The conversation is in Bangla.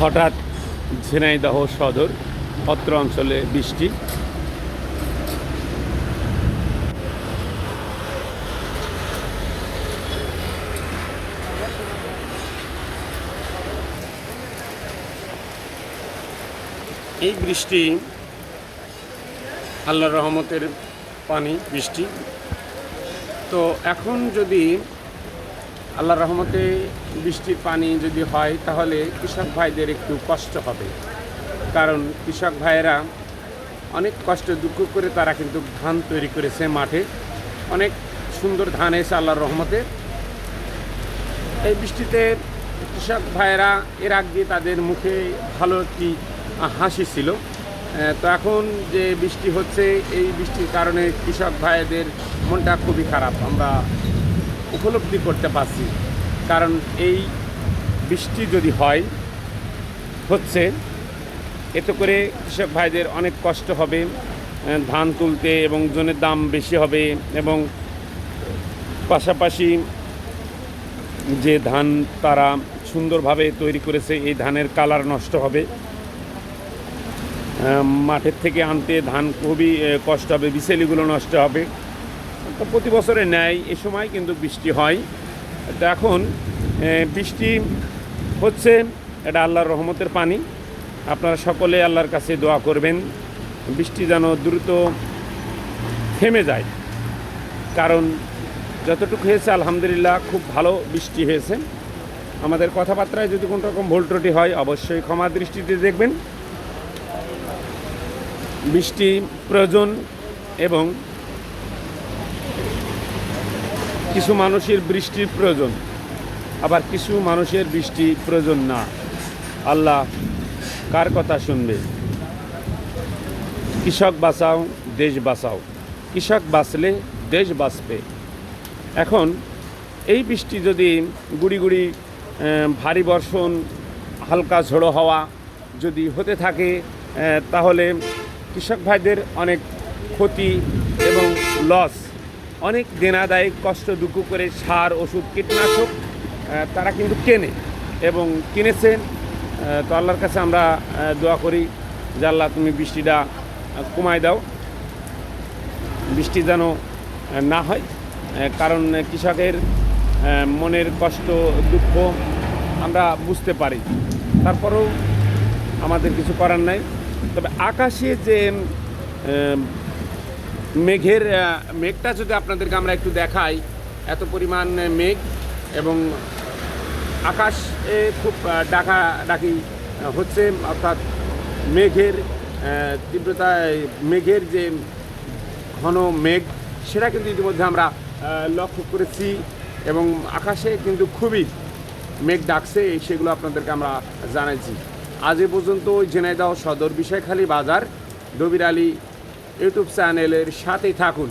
হঠাৎ ঝিনাইদহ সদর, অত্র অঞ্চলে বৃষ্টি। এই বৃষ্টি আল্লাহর রহমতের পানি, বৃষ্টি। তো এখন যদি আল্লাহর রহমতে বৃষ্টির পানি যদি হয়, তাহলে কৃষক ভাইদের একটু কষ্ট হবে। কারণ কৃষক ভাইয়েরা অনেক কষ্ট, দুঃখ করে তারা কিন্তু ধান তৈরি করেছে মাঠে। অনেক সুন্দর ধান এসে আল্লাহর রহমতে। এই বৃষ্টিতে কৃষক ভাইয়েরা এর আগে তাদের মুখে ভালো একটি হাসি ছিল। তো এখন যে বৃষ্টি হচ্ছে, এই বৃষ্টির কারণে কৃষক ভাইদের মনটা খুবই খারাপ। আমরা উপলব্ধি করতে পারছি। কারণ এই বৃষ্টি যদি হয়, হচ্ছে, এতে করে কৃষক ভাইদের অনেক কষ্ট হবে ধান তুলতে এবং জনের দাম বেশি হবে এবং পাশাপাশি যে ধান তারা সুন্দরভাবে তৈরি করেছে, এই ধানের কালার নষ্ট হবে। মাঠের থেকে আনতে ধান খুবই কষ্ট হবে বিছেলিগুলো নষ্ট হবে। তো প্রতি বছরে ন্যায় এ সময় কিন্তু বৃষ্টি হয়। তো এখন বৃষ্টি হচ্ছে, এটা আল্লাহর রহমতের পানি। আপনারা সকলে আল্লাহর কাছে দোয়া করবেন, বৃষ্টি যেন দ্রুত থেমে যায়। কারণ যতটুকু হয়েছে, আলহামদুলিল্লাহ, খুব ভালো বৃষ্টি হয়েছে। আমাদের কথাবার্তায় যদি কোনো রকম ভুল ত্রুটি হয়, অবশ্যই ক্ষমা দৃষ্টিতে দেখবেন। বৃষ্টি প্রয়োজন এবং কিছু মানুষের বৃষ্টির প্রয়োজন, আবার কিছু মানুষের বৃষ্টি প্রয়োজন না। আল্লাহ কার কথা শুনবে? কৃষক বাঁচাও, দেশ বাঁচাও। কৃষক বাঁচলে দেশ বাঁচবে। এখন এই বৃষ্টি যদি গুড়ি গুড়ি ভারী বর্ষণ, হালকা ঝোড়ো হাওয়া যদি হতে থাকে তাহলে কৃষক ভাইদের অনেক ক্ষতি এবং লস অনেক দেনাদায়ক কষ্ট দুঃখ করে সার, ওষুধ, কীটনাশক তারা কিন্তু কেনে এবং কিনেছেন। তো আল্লাহর কাছে আমরা দোয়া করি যে আল্লাহ তুমি বৃষ্টিটা কমায় দাও। বৃষ্টি যেন না হয় কারণ কৃষকের মনের কষ্ট, দুঃখ আমরা বুঝতে পারি। তারপরেও আমাদের কিছু করার নাই। তবে আকাশে যে মেঘের মেঘটা যদি আপনাদেরকে আমরা একটু দেখাই এত পরিমাণ মেঘ এবং আকাশ খুব ডাকা ডাকি হচ্ছে অর্থাৎ মেঘের আহ, তীব্রতা মেঘের যে ঘন মেঘ সেটা কিন্তু ইতিমধ্যে আমরা লক্ষ্য করেছি এবং আকাশে কিন্তু খুবই মেঘ ডাকছে সেগুলো আপনাদেরকে আমরা জানাইছি। আজ এ পর্যন্ত ওই ঝিনাইদহ সদর বিষয়খালী বাজার দবির আলী ইউটিউব চ্যানেলের সাথেই থাকুন।